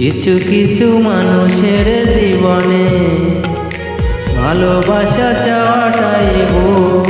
কিছু কিছু মানুষের জীবনে ভালোবাসা চাওয়াটাই ভুল।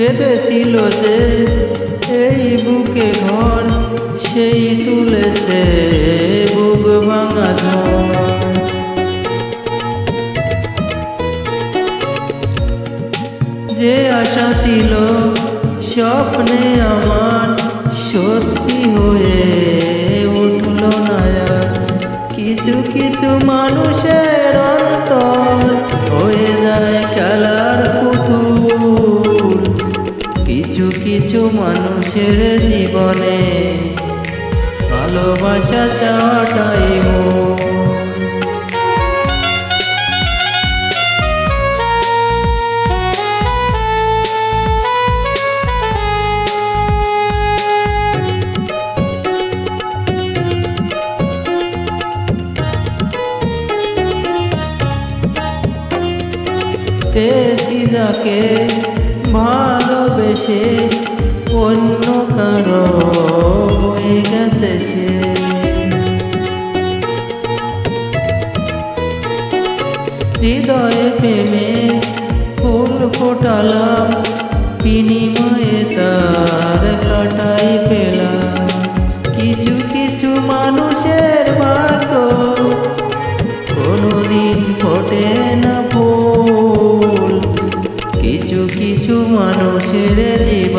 বেঁধেছিল যে এই বুকে ঘর সেই তুলেছে বুক ভাঙা ঝড়। যে আশা ছিল স্বপ্নে আমার সত্যি হয়ে উঠল না কিছু কিছু মানুষের অন্তর হয়ে যায় কিছু মানুষের জীবনে ভালোবাসা চাওয়াটাই। সে সিজাকে সে অন্য কারও হয়ে গেছে সে। হৃদয়ে প্রেমে ফুল ফোটালাম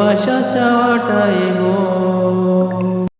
ভালোবাসা চাওয়াটাই গো।